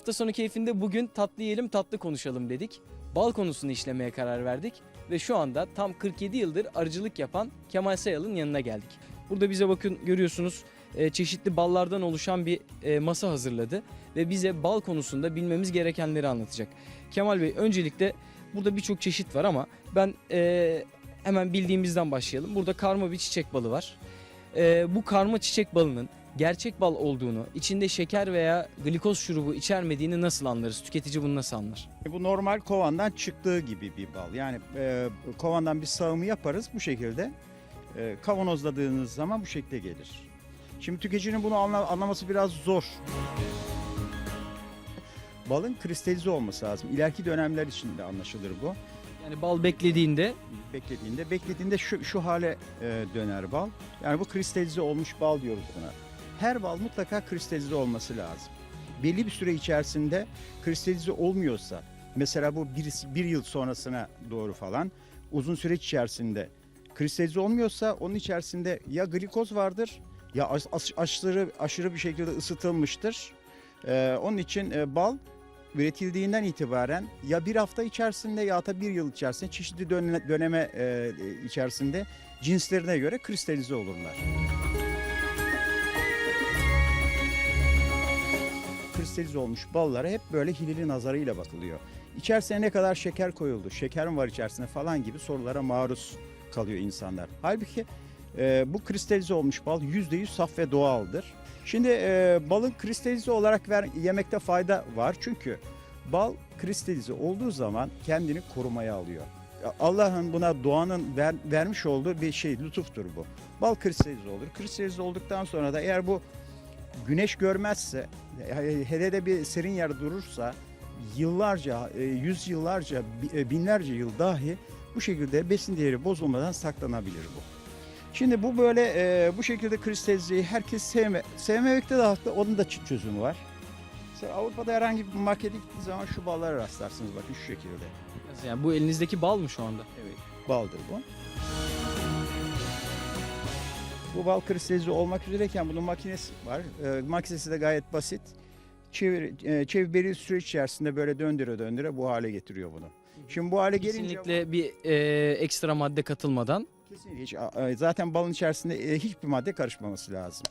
Hafta sonu keyfinde bugün tatlı yiyelim tatlı konuşalım dedik. Bal konusunu işlemeye karar verdik ve şu anda tam 47 yıldır arıcılık yapan Kemal Sayal'ın yanına geldik. Burada bize bakın görüyorsunuz e, çeşitli ballardan oluşan bir e, masa hazırladı ve bize bal konusunda bilmemiz gerekenleri anlatacak. Kemal Bey öncelikle burada birçok çeşit var ama ben e, hemen bildiğimizden başlayalım. Burada karma bir çiçek balı var. Bu karma çiçek balının gerçek bal olduğunu, içinde şeker veya glikoz şurubu içermediğini nasıl anlarız? Tüketici bunu nasıl anlar? Bu normal kovandan çıktığı gibi bir bal. Yani e, kovandan bir sağımı yaparız bu şekilde. E, kavanozladığınız zaman bu şekilde gelir. Şimdi tüketicinin bunu anla- anlaması biraz zor. Balın kristalize olması lazım. İleriki dönemler için de anlaşılır bu. Yani bal beklediğinde Beklediğinde, beklediğinde şu, şu hale e, döner bal. Yani bu kristalize olmuş bal diyoruz buna. Her bal mutlaka kristalize olması lazım. Belli bir süre içerisinde kristalize olmuyorsa, mesela bu bir, bir yıl sonrasına doğru falan uzun süreç içerisinde kristalize olmuyorsa onun içerisinde ya glikoz vardır ya aşırı, aşırı bir şekilde ısıtılmıştır. E, onun için e, bal üretildiğinden itibaren ya bir hafta içerisinde ya da bir yıl içerisinde çeşitli döne- döneme e, içerisinde cinslerine göre kristalize olurlar. Kristalize olmuş ballara hep böyle hileli nazarıyla bakılıyor. İçerisine ne kadar şeker koyuldu, şeker mi var içerisinde falan gibi sorulara maruz kalıyor insanlar. Halbuki e, bu kristalize olmuş bal %100 saf ve doğaldır. Şimdi e, balın kristalize olarak ver, yemekte fayda var çünkü bal kristalize olduğu zaman kendini korumaya alıyor. Allah'ın buna doğanın ver- vermiş olduğu bir şey lütuftur bu. Bal kristalize olur. Kristalize olduktan sonra da eğer bu güneş görmezse hele de bir serin yer durursa yıllarca, e, yüz yıllarca, e, binlerce yıl dahi bu şekilde besin değeri bozulmadan saklanabilir bu. Şimdi bu böyle e, bu şekilde kristalizeyi herkes sevme, sevmemekte de haklı. Onun da çözümü var. Mesela Avrupa'da herhangi bir markete gittiğiniz zaman şu ballara rastlarsınız bakın şu şekilde. yani bu elinizdeki bal mı şu anda? Evet, baldır bu. Bu bal kristalize olmak üzereyken bunun makinesi var. E, makinesi de gayet basit. Çevir, e, çevir belirli süreç içerisinde böyle döndüre döndüre bu hale getiriyor bunu. Şimdi bu hale gelince Kesinlikle bir e, ekstra madde katılmadan Kesinlikle hiç, a- zaten balın içerisinde e, hiçbir madde karışmaması lazım.